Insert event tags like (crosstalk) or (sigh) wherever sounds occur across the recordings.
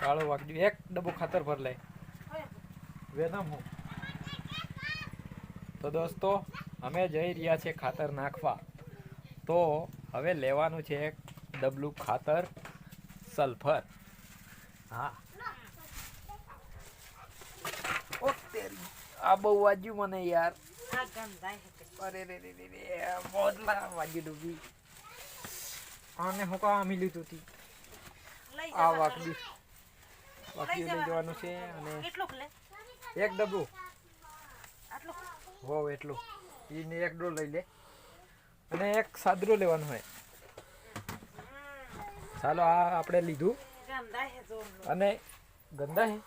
કાળો વાગજો એક ડબ્બો ખાતર ભર લે. વેદમ હું. તો દોસ્તો અમે જઈ રહ્યા છીએ ખાતર નાખવા. તો હવે લેવાનું છે એક ડબલું ખાતર સલ્ફર. હા. ઓ તેરી આ બહુ વાગ્યું મને યાર. તે. અરે રે રે રે રે બોધલા વાગ્યું ડૂબી. આને હું કામ લીધું લઈ આ જવા વાકડી લઈ જવાનું છે અને એક ડબ્બુ. હોવ એટલું. એને એક ડો લઈ લે. અને એક સાદરું લેવાનું હોય. ચાલો આ આપણે લીધું. અને ગંદા હે?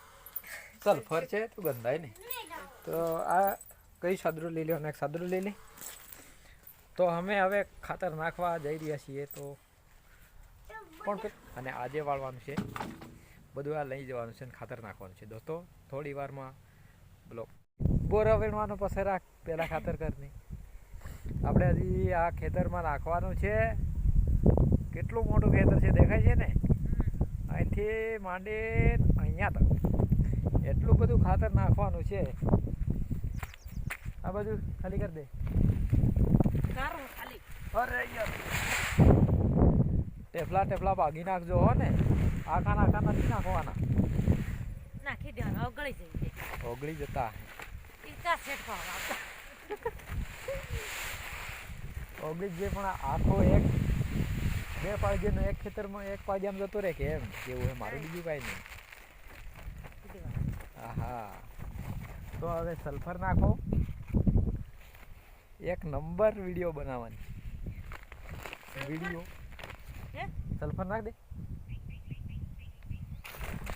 સલ્ફર છે તો ગંદાય નહીં. તો આ કઈ સાદરું લઈ લે અને એક સાદરું લઈ લે. તો અમે હવે ખાતર નાખવા જઈ રહ્યા છીએ તો કોણ અને આજે વાળવાનું છે. બધું આ લઈ જવાનું છે અને ખાતર નાખવાનું છે. દોસ્તો થોડી વારમાં બોલો બોરા વીણવાનો પછી રાખ પહેલાં ખાતર કરની. આપણે હજી આ ખેતરમાં નાખવાનું છે. કેટલું મોટું ખેતર છે દેખાય છે ને? અહીંથી માંડી અહીંયા તક. એટલું બધું ખાતર નાખવાનું છે. આ બધું ખાલી કરી દે. અરે યાર. ટેફલા ટેફલા ભાગી નાખજો હો ને. આખા આખાના નથી નાખવાના નાખી દેવાનું ઓગળી જાય ઓગળી જતા. ઈકા ખાવા ઓગળી જે પણ આખો એક બે પાડ્યાનો એક ખેતરમાં એક પાડ્યામાં જતો રહે કે એમ? કેવું એ મારું બીજું કાંઈ નહીં. આહા. તો હવે સલ્ફર નાખો. એક નંબર વીડિયો બનાવવાની. વીડિયો. હે? સલ્ફર નાખ દે.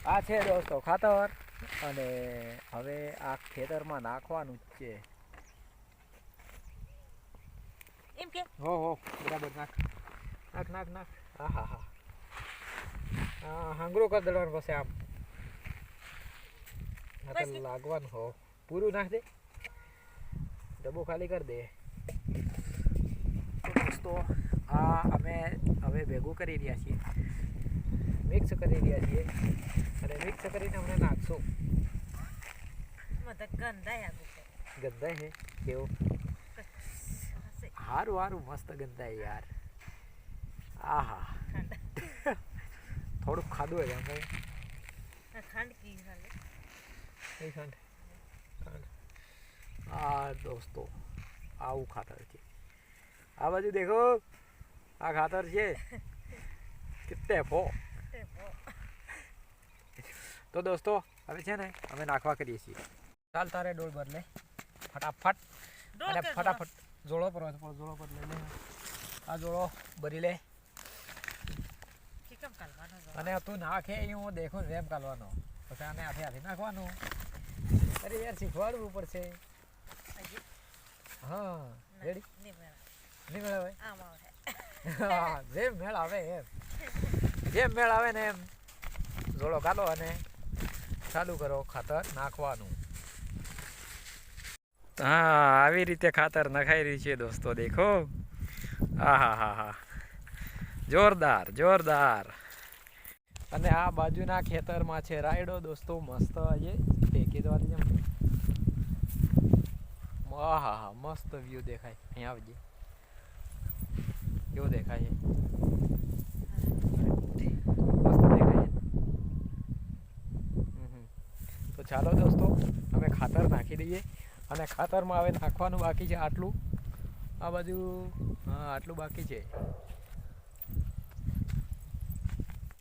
આ છે દોસ્તો ખાતર અને હવે આ ખેતરમાં નાખવાનું જ છે. એમ કે? હો હો બરાબર નાખ. નાખ નાખ નાખ. હા હા. હા હાંગરો કર દેવાનું પછી આમ. આ લાગવાનું હો. પૂરું નાખ દે. ડબ્બો ખાલી કરી દે. તો દોસ્તો આ અમે હવે ભેગું કરી રહ્યા છીએ. મિક્સ કરી રહ્યા છીએ. અને મિક્સ કરીને હમણાં નાખશું. ગંદાય હે? કેવો? હારું હારું મસ્ત ગંદાય યાર. આહા. થોડુંક ખાધું હોય અમે ખાંડ કી હાલે. ખાંડ ખાંડ આ દોસ્તો આવું ખાતર છે. આ બાજુ દેખો. આ ખાતર છે. (laughs) કિત્તે ફો. તો દોસ્તો હવે છે ને અમે નાખવા કરીએ છીએ. ચાલ તારે ડોળ ભર લે. ફટાફટ. અને ફટાફટ જોડો પર જોડો પર લઈ લે. આ જોડો ભરી લે? અને તું નાખે એ હું દેખું ને એમ કાઢવાનો પછી આને હાથે હાથે નાખવાનું. અરે યાર શીખવાડવું પડશે. હા રેડી નહીં મેળા. નહીં મેળવે જેમ મેળ આવે એમ. જેમ મેળ આવે ને એમ. જોડો કાઢો અને ચાલુ કરો ખાતર નાખવાનું. હા આવી રીતે ખાતર નખાઈ રહ્યું છે દોસ્તો દેખો. હા હા હા હા. જોરદાર જોરદાર. અને આ બાજુના ખેતરમાં છે રાયડો દોસ્તો મસ્ત આજે ફેંકી દેવાની જેમ. હા હા હા મસ્ત વ્યૂ દેખાય. અહીંયા આવજે. કેવો દેખાય છે મસ્ત દેખાય છે હમ હમ. તો ચાલો દોસ્તો, અમે ખાતર નાખી દઈએ. અને ખાતરમાં હવે નાખવાનું બાકી છે આટલું. આ બાજુ, હા, આટલું બાકી છે.